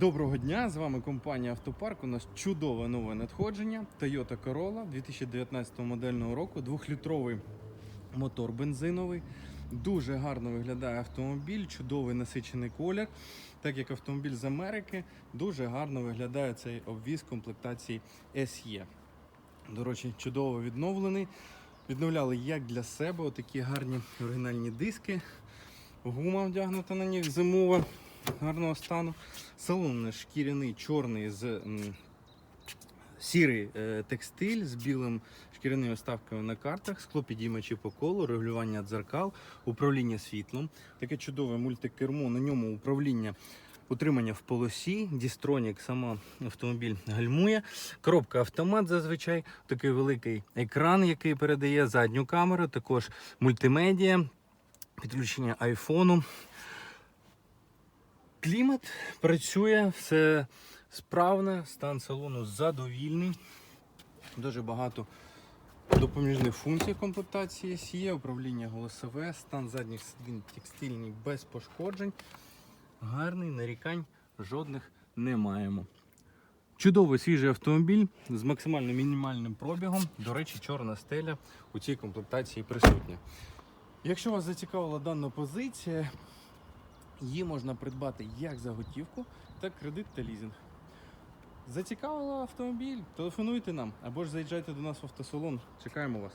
Доброго дня! З вами компанія Автопарк. У нас чудове нове надходження. Toyota Corolla 2019 модельного року, двохлітровий мотор бензиновий. Дуже гарно виглядає автомобіль, чудовий насичений колір. Так як автомобіль з Америки, дуже гарно виглядає цей обвіз комплектації SE. До речі, чудово відновлений. Відновляли як для себе отакі гарні оригінальні диски. Гума вдягнута на них зимова гарного стану. Салон шкіряний, чорний з сірий е, текстиль з білим шкіряними вставками на картах, склопідіймачі по колу, регулювання дзеркал, управління світлом. Таке чудове мультикермо, на ньому управління. Утримання в полосі, Дістронік сама автомобіль гальмує. Коробка автомат зазвичай, такий великий екран, який передає задню камеру, також мультимедіа, підключення айфону. Клімат працює, все справне, стан салону задовільний. Дуже багато допоміжних функцій комплектації SE, управління голосове, стан задніх сидінь текстильний без пошкоджень. Гарний, нарікань жодних не маємо. Чудовий свіжий автомобіль з максимально мінімальним пробігом. До речі, чорна стеля у цій комплектації присутня. Якщо вас зацікавила дана позиція, Її можна придбати як за готівку, так кредит та лізинг. Зацікавило автомобіль? Телефонуйте нам або ж заїжджайте до нас в автосалон. Чекаємо вас.